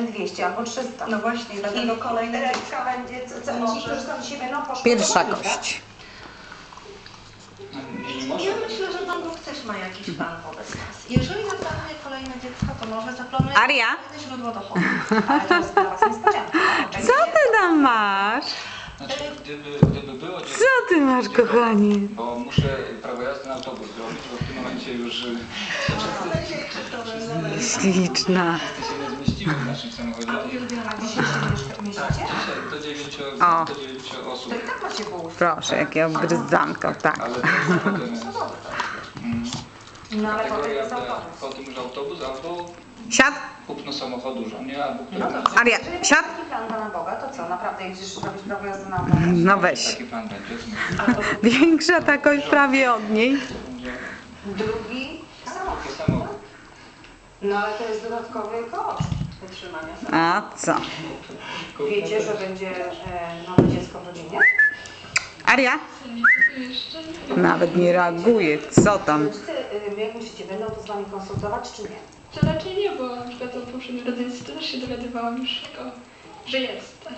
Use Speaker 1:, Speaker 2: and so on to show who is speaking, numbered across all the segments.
Speaker 1: 200 albo 300.
Speaker 2: No właśnie, dlatego kolejne
Speaker 1: ręka będzie, co, co, ci, którzy są będą poszkodowani.
Speaker 3: Pierwsza kość.
Speaker 2: Ja myślę, że Pan Bóg też ma jakiś plan wobec nas. Jeżeli zaplanuje kolejne dziecko, to może zaplanuje
Speaker 3: Aria?
Speaker 2: kolejne źródło dochodu.
Speaker 1: Ale to jest dla Was niespodzianka.
Speaker 3: Co ty tam masz?
Speaker 4: Znaczy, gdyby, gdyby było dziecko,
Speaker 3: Co ty masz, kochanie?
Speaker 4: bo muszę prawo jazdy na autobus zrobić, bo w tym momencie już y,
Speaker 3: Śliczna.
Speaker 4: Zmieściły w naszym samochodzie.
Speaker 1: A dzisiaj się
Speaker 4: Tak,
Speaker 1: mieścicie?
Speaker 4: dzisiaj do 9,
Speaker 3: O.
Speaker 4: do 9 osób.
Speaker 1: To i tak macie połóż.
Speaker 3: Proszę, jakie obryzanko, tak.
Speaker 4: Ale to jest potem, mm,
Speaker 1: No ale potem
Speaker 4: kategoria
Speaker 1: jest
Speaker 4: B,
Speaker 1: autobus.
Speaker 4: potem już autobus albo
Speaker 3: Siad,
Speaker 4: kupno samochodu żonie, albo
Speaker 1: No dobrze.
Speaker 3: Aria,
Speaker 1: Jeżeli
Speaker 3: siad.
Speaker 1: taki plan Pana Boga, to co? Naprawdę jedziesz robić prawo jazdy na autobus?
Speaker 3: No weź.
Speaker 4: taki plan będzie.
Speaker 3: Większa prawie od niej.
Speaker 4: Będzie
Speaker 1: Drugi samochód.
Speaker 4: taki samochód.
Speaker 1: No ale to jest dodatkowy koszt utrzymania.
Speaker 3: A co?
Speaker 1: Wiecie, że będzie e, nowe dziecko w rodzinie?
Speaker 3: Aria? Nawet nie reaguje. Co tam?
Speaker 1: Rodzice, y, jak myślicie, będą to z Wami konsultować, czy nie?
Speaker 5: To raczej nie, bo na przykład o poprzednim rodzeństwie też się dowiadywałam już, tego, że jest.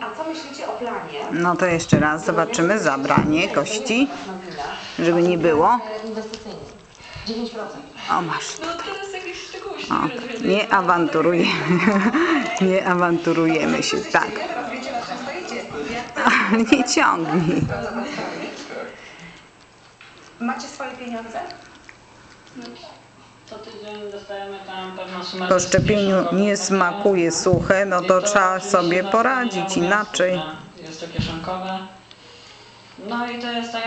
Speaker 1: A co myślicie o planie?
Speaker 3: No to jeszcze raz zobaczymy zabranie kości, żeby nie było.
Speaker 1: Inwestycyjny. 9%.
Speaker 3: O, masz.
Speaker 5: No teraz jakieś szczegóły się
Speaker 3: O. nie awanturujemy. Nie awanturujemy się, tak. Nie ciągnij.
Speaker 1: Macie swoje pieniądze?
Speaker 6: Co tydzień dostajemy tam pewną sumę.
Speaker 3: Po szczepieniu nie smakuje suche, no to trzeba sobie poradzić inaczej.
Speaker 6: Jest to kieszonkowe. No i to jest tak